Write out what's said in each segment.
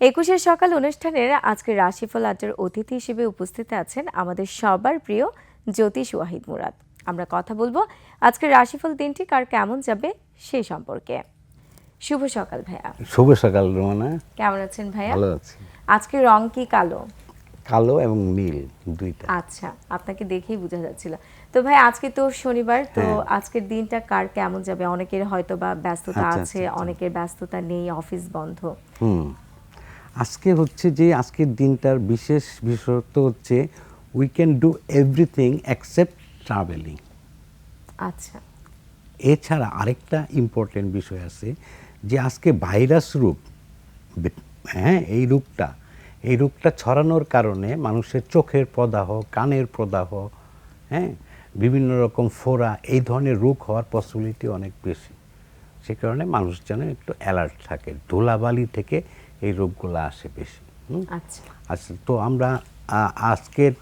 একুশের সকাল অনুষ্ঠানের আজকে রাশিফল আড্ডার অতিথি হিসেবে উপস্থিত আছেন আমাদের সবার প্রিয় জ্যোতিষ ওয়াহিদ মুরাদ। আমরা কথা বলব আজকের রাশিফল দিনটি কার কেমন যাবে সেই সম্পর্কে। শুভ সকাল ভাইয়া। শুভ সকাল রোমানা। কেমন আছেন ভাইয়া? ভালো আছি। আজকের রং কি কালো? কালো এবং নীল দুইটা। আচ্ছা আপনাকে দেখেই বোঝা যাচ্ছিল। তো ভাই আজকে তো শনিবার তো হ্যাঁ। আজকের দিনটা কার কেমন যাবে? অনেকের হয়তো বা ব্যস্ততা আচ্ছা, আছে আচ্ছা, আচ্ছা। অনেকের ব্যস্ততা নেই অফিস বন্ধ। হুম। আজকে হচ্ছে যে আজকের দিনটার বিশেষ বিশেষত্ব হচ্ছে we can do everything except travelling আচ্ছা। এছাড়া আরেকটা ইম্পর্টেন্ট বিষয় আছে যে আজকে ভাইরাস রোগ বে- হ্যাঁ এই রোগটা এই রোগটা ছড়ানোর কারণে মানুষের চোখের প্রদাহ কানের প্রদাহ হ্যাঁ বিভিন্ন রকম ফোড়া এই ধরনের রোগ হওয়ার পসিবিলিটি অনেক বেশি। সে কারণে মানুষ যেন একটু অ্যালার্ট থাকে ধুলাবালি থেকে এই রোগগুলো আসে বেশি আচ্ছা। আচ্ছা তো আমরা আজকের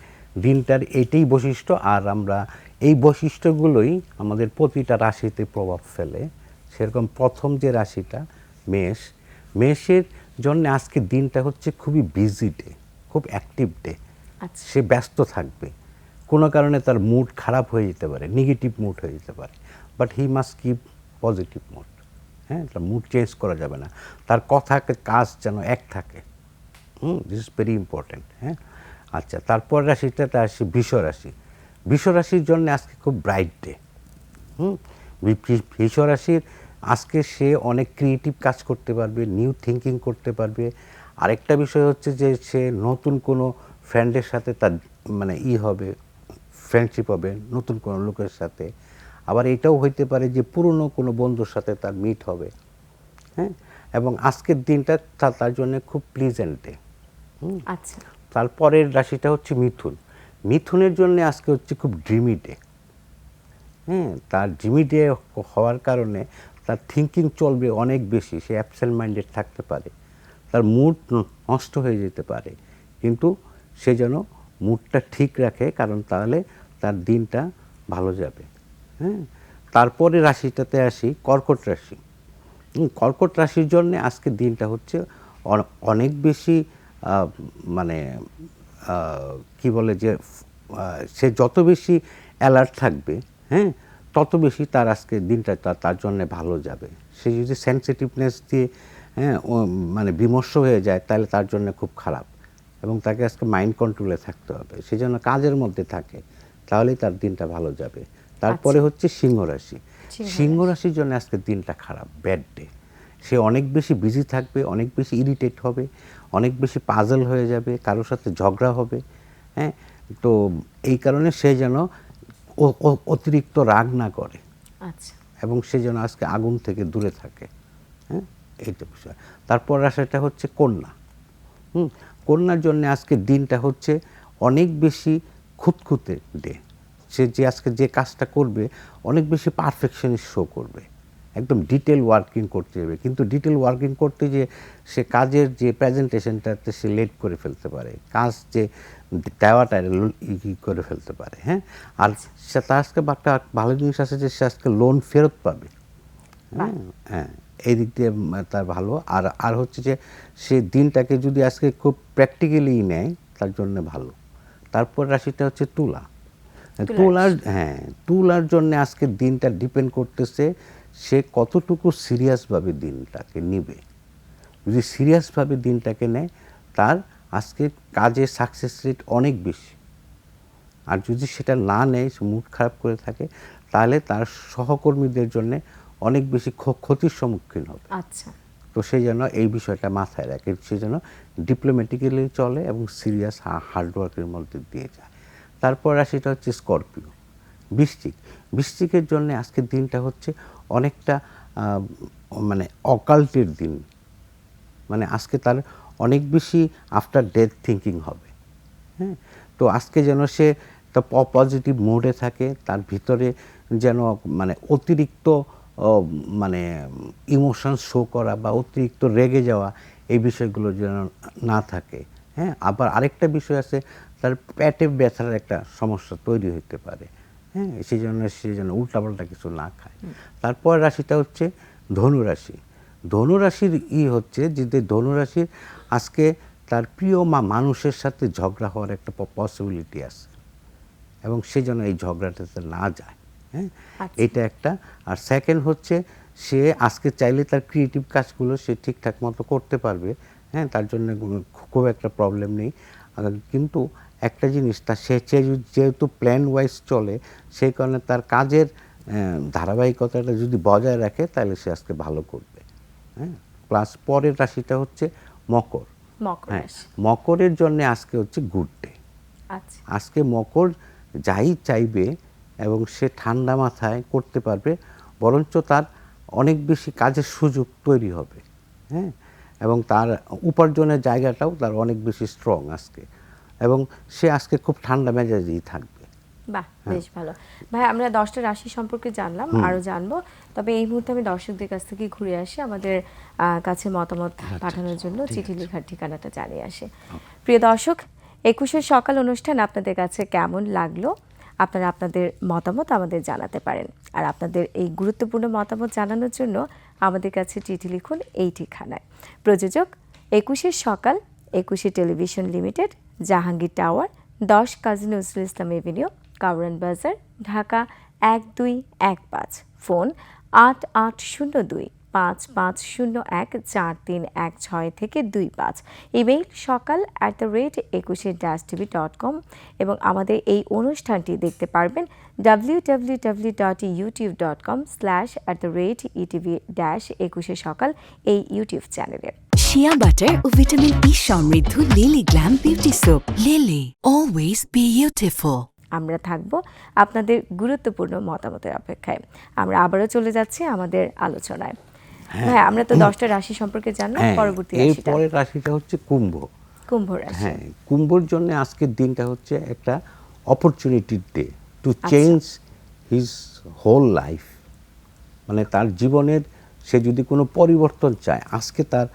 দিনটার এইটাই বৈশিষ্ট্য আর আমরা এই বৈশিষ্ট্যগুলোই আমাদের প্রতিটা রাশিতে প্রভাব ফেলে। সেরকম প্রথম যে রাশিটা মেষ মেষের জন্য আজকের দিনটা হচ্ছে খুবই বিজি ডে খুব অ্যাক্টিভ ডে আচ্ছা। সে ব্যস্ত থাকবে। কোনো কারণে তার মুড খারাপ হয়ে যেতে পারে নেগেটিভ মুড হয়ে যেতে পারে but he must keep positive mood হ্যাঁ তার মুড চেঞ্জ করা যাবে না। তার কথা কাজ যেন এক থাকে। হুম দিস ইজ ভেরি ইম্পর্ট্যান্ট হ্যাঁ। আচ্ছা তারপর রাশিটাতে আসি বৃষ রাশি। বৃষ রাশির জন্য আজকে খুব ব্রাইট ডে হুম। বি- বি- রাশির আজকে সে অনেক ক্রিয়েটিভ কাজ করতে পারবে নিউ থিঙ্কিং করতে পারবে। আরেকটা বিষয় হচ্ছে যে, সে নতুন কোনো ফ্রেন্ডের সাথে তার মানে ই হবে ফ্রেন্ডশিপ হবে, নতুন কোনো লোকের সাথে। আবার এটাও হইতে পারে যে পুরনো কোনো বন্ধুর সাথে তার মিট হবে হ্যাঁ? এবং আজকের দিনটা তা- তার জন্য খুব প্লিজেন্ট ডে আচ্ছা। তারপরের রাশিটা হচ্ছে মিথুন। মিথুনের জন্য আজকে হচ্ছে খুব ড্রিমি ডে হ্যাঁ? তার ড্রিমি ডে হওয়ার কারণে তার থিঙ্কিং চলবে অনেক বেশি সে অ্যাবসেন্ট মাইন্ডেড থাকতে পারে। তার মুড নষ্ট হয়ে যেতে পারে কিন্তু সে যেন মুডটা ঠিক রাখে কারণ তাহলে তার দিনটা ভালো যাবে। হ্যাঁ? তারপরে রাশিটাতে আসি, কর্কট রাশি। কর্কট রাশির জন্য আজকের দিনটা হচ্ছে অনেক বেশি মানে কি বলে যে সে যত বেশি অ্যালার্ট থাকবে হ্যাঁ তত বেশি তার আজকে দিনটা তার তার জন্য ভালো যাবে। সে যদি সেন্সিটিভনেস দিয়ে হ্যাঁ মানে বিমর্ষ হয়ে যায়, তাহলে তার জন্য খুব খারাপ। এবং তাকে আজকে মাইন্ড কন্ট্রোলে থাকতে হবে। সে যেন কাজের মধ্যে থাকে, তাহলেই তার দিনটা ভালো যাবে। তারপরে হচ্ছে সিংহ রাশি। সিংহ রাশির জন্য আজকে দিনটা খারাপ ব্যাড ডে সে অনেক বেশি বিজি থাকবে অনেক বেশি ইরিটেট হবে অনেক বেশি পাজল হয়ে যাবে কারোর সাথে ঝগড়া হবে হ্যাঁ? তো এই কারণে সে যেন অতিরিক্ত রাগ না করে। আচ্ছা। এবং সে যেন আজকে আগুন থেকে দূরে থাকে হ্যাঁ? এইটা বিষয়। তারপর রাশিটা হচ্ছে কন্যা। হুম? কন্যার জন্য আজকে দিনটা হচ্ছে অনেক বেশি খুঁতখুঁতে ডে সে যে আজকে যে কাজটা করবে অনেক বেশি পারফেকশনিস্ট শো করবে। একদম ডিটেল ওয়ার্কিং করতে হবে কিন্তু ডিটেল ওয়ার্কিং করতে যে সে কাজের যে প্রেজেন্টেশনটাতে সে লেট করে ফেলতে পারে। কাজ যে দেওয়াটা করে ফেলতে পারে হ্যাঁ? আর সে তার আজকে একটা ভালো জিনিস আছে যে সে আজকে লোন ফেরত পাবে। হ্যাঁ হ্যাঁ এই দিক দিয়ে তার ভালো। আর আর হচ্ছে যে সে দিনটাকে যদি আজকে খুব প্র্যাকটিক্যালি নেয় তার জন্য ভালো। তারপর রাশিটা হচ্ছে তুলা। তুলার হ্যাঁ তুলার জন্য আজকে দিনটা ডিপেন্ড করতেছে সে কতটুকু সিরিয়াসভাবে দিনটাকে নিবে। যদি সিরিয়াসভাবে দিনটাকে নেয় তার আজকে কাজে সাকসেস রেট অনেক বেশি। আর যদি সেটা না নেয় সে মুড খারাপ করে থাকে তাহলে তার সহকর্মীদের জন্য অনেক বেশি ক্ষ- ক্ষতির সম্মুখীন হবে। আচ্ছা। তো সে যেন এই বিষয়টা মাথায় রাখে সে যেন ডিপ্লোম্যাটিক্যালি চলে এবং সিরিয়াস হার্ডওয়ার্কের মধ্যে দিয়ে যায়। তারপর রাশিটা হচ্ছে স্করপিও, বৃশ্চিক। বৃশ্চিকের জন্য আজকের দিনটা হচ্ছে অনেকটা মানে অকাল্টের দিন। মানে আজকে তার অনেক বেশি আফটার ডেথ থিঙ্কিং হবে। হ্যাঁ তো আজকে যেন সে তো পজিটিভ মোডে থাকে, তার ভিতরে যেন মানে অতিরিক্ত মানে ইমোশন শো করা বা অতিরিক্ত রেগে যাওয়া এই বিষয়গুলো যেন না থাকে। হ্যাঁ আবার আরেকটা বিষয় আছে তার পেটে ব্যথার একটা সমস্যা তৈরি হতে পারে হ্যাঁ সেই জন্য সে যেন উল্টাপাল্টা কিছু না খায়। তারপর রাশিটা হচ্ছে ধনু রাশি ধনুরাশির ই হচ্ছে যে যে ধনুরাশির আজকে তার প্রিয় মা মানুষের সাথে ঝগড়া হওয়ার একটা পসিবিলিটি আছে এবং সে যেন এই ঝগড়াটাতে না যায় হ্যাঁ আচ্ছা। এটা একটা। আর সেকেন্ড হচ্ছে সে আজকে চাইলে তার ক্রিয়েটিভ কাজগুলো সে ঠিকঠাক মতো করতে পারবে হ্যাঁ তার জন্য খুব একটা প্রবলেম নেই। কিন্তু একটা জিনিস তার সে যেহেতু প্ল্যান ওয়াইজ চলে সেই কারণে তার কাজের ধারাবাহিকতাটা যদি বজায় রাখে তাহলে সে আজকে ভালো করবে। হ্যাঁ প্লাস পরের রাশিটা হচ্ছে মকর। মকর হ্যাঁ মকরের জন্য আজকে হচ্ছে গুড ডে আচ্ছা। আজকে মকর যাই চাইবে এবং সে ঠান্ডা মাথায় করতে পারবে বরঞ্চ তার অনেক বেশি কাজের সুযোগ তৈরি হবে। হ্যাঁ এবং তার উপার্জনের জায়গাটাও তার অনেক বেশি স্ট্রং আজকে। এবং সে আজকে খুব ঠান্ডা মেজাজেই থাকবে। বাহ হ্যাঁ। বেশ ভালো। ভাই আমরা দশটা রাশি সম্পর্কে জানলাম আরও জানব। তবে এই মুহূর্তে আমি দর্শকদের কাছ থেকে ঘুরে আসি আমাদের কাছে মতামত আচ্ছা, পাঠানোর জন্য চিঠি লেখার ঠিকানাটা জানিয়ে আসে। প্রিয় দর্শক একুশের সকাল অনুষ্ঠান আপনাদের কাছে কেমন লাগল? আপনারা আপনাদের মতামত আমাদের জানাতে পারেন। আর আপনাদের এই গুরুত্বপূর্ণ মতামত জানানোর জন্য আমাদের কাছে চিঠি লিখুন এই ঠিকানায় প্রযোজক একুশে সকাল, একুশে টেলিভিশন লিমিটেড, জাহাঙ্গীর টাওয়ার, দশ কাজী নজরুল ইসলাম এভিনিউ, কাউরান বাজার, ঢাকা এক দুই এক পাঁচ। ফোন আট আট শূন্য দুই। পাঁচ পাঁচ শূন্য এক চার তিন এক ছয় থেকে দুই পাঁচ। ইমেইল সকাল অ্যাট দ্য রেট একুশে ড্যাশ টিভি ডট কম এবং আমাদের এই অনুষ্ঠানটি দেখতে পারবেন W W W dot YouTube dot com slash at the rate ETV dash একুশে সকাল এই ইউটিউব চ্যানেলে শিয়া বাটার ও ভিটামিন ই সমৃদ্ধ Lily glam beauty soap Lily always beautiful আমরা থাকব আপনাদের গুরুত্বপূর্ণ মতামতের অপেক্ষায়। আমরা আবারও চলে যাচ্ছি আমাদের আলোচনায়। হ্যাঁ। আমরা তো দশটা রাশি সম্পর্কে জানলাম হ্যাঁ পরবর্তী রাশিটা। পরের রাশিটা হচ্ছে কুম্ভ। কুম্ভ রাশি। হ্যাঁ কুম্ভর জন্য আজকের দিনটা হচ্ছে একটা অপরচুনিটির day to. Change his whole life মানে তার জীবনের সে যদি কোনো পরিবর্তন চায় আজকে তার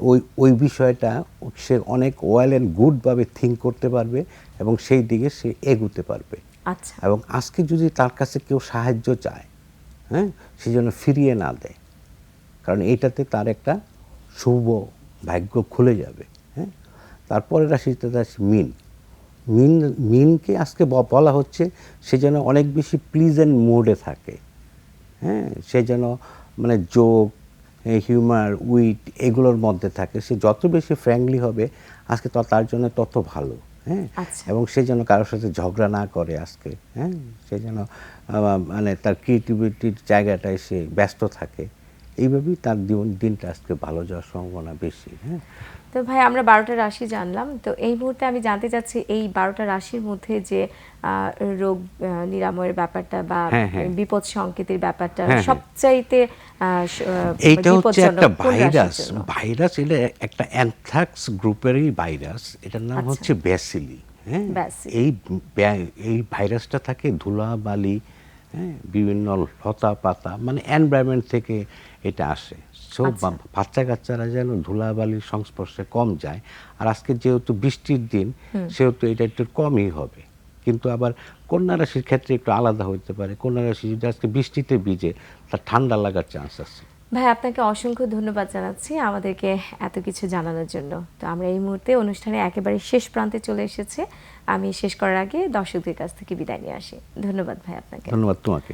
ওই ওই বিষয়টা সে অনেক ওয়েল অ্যান্ড গুডভাবে থিঙ্ক করতে পারবে এবং সেই দিকে সে এগুতে পারবে। আচ্ছা। এবং আজকে যদি তার কাছে কেউ সাহায্য চায় হ্যাঁ সে যেন ফিরিয়ে না দেয়। কারণ এইটাতে তার একটা শুভ ভাগ্য খুলে যাবে হ্যাঁ? তারপরে রাশিতে আছে মিন। মিন মিনকে আজকে বলা হচ্ছে সে যেন অনেক বেশি প্লিজেন্ট মুডে থাকে হ্যাঁ? সে যেন মানে যোগ হিউমার উইট এগুলোর মধ্যে থাকে। সে যত বেশি ফ্র্যাঙ্কলি হবে আজকে তো তার জন্য তত ভালো হ্যাঁ? আচ্ছা। এবং সে যেন কারোর সাথে ঝগড়া না করে আজকে হ্যাঁ? সে যেন মানে তার ক্রিয়েটিভিটির জায়গাটায় সে ব্যস্ত থাকে। এইভাবেই তার জীবন দিনটা আজকে ভালো যাওয়ার সম্ভাবনা বেশি হ্যাঁ তো ভাই আমরা বারোটা রাশি জানলাম তো এই মুহূর্তে আমি জানতে চাচ্ছি এই বারোটা রাশির মধ্যে যে রোগ নিরাময়ের ব্যাপারটা বা হ্যাঁ, হ্যাঁ। বিপদ সংকেতের ব্যাপারটা হ্যাঁ। সবচাইতে এইটা হচ্ছে একটা ভাইরাস ভাইরাস এটা একটা অ্যানথ্রাক্স গ্রুপেরই ভাইরাস এটার নাম আচ্ছা। হচ্ছে ব্যাসিলি হ্যাঁ। এই এই ভাইরাসটা থাকে ধুলা বালি হ্যাঁ বিভিন্ন লতা পাতা মানে এনভায়রনমেন্ট থেকে এটা আসে। সো আচ্ছা। বাচ্চা কাচ্চারা যেন ধুলাবালির সংস্পর্শে কম যায় আর আজকে যেহেতু বৃষ্টির দিন সেহেতু এটা একটু কমই হবে। কিন্তু আবার কন্যা রাশির ক্ষেত্রে একটু আলাদা হইতে পারে। কন্যা রাশি যদি আজকে বৃষ্টিতে ভিজে তার ঠান্ডা লাগার চান্স আছে। ভাই, আপনাকে অসংখ্য ধন্যবাদ জানাচ্ছি আমাদেরকে এত কিছু জানানোর জন্য। তো আমরা এই মুহূর্তে অনুষ্ঠানে একেবারে শেষ প্রান্তে চলে এসেছে। আমি শেষ করার আগে দর্শকদের কাছ থেকে বিদায় নিয়ে আসি। ধন্যবাদ ভাই আপনাকে। ধন্যবাদ তোমাকে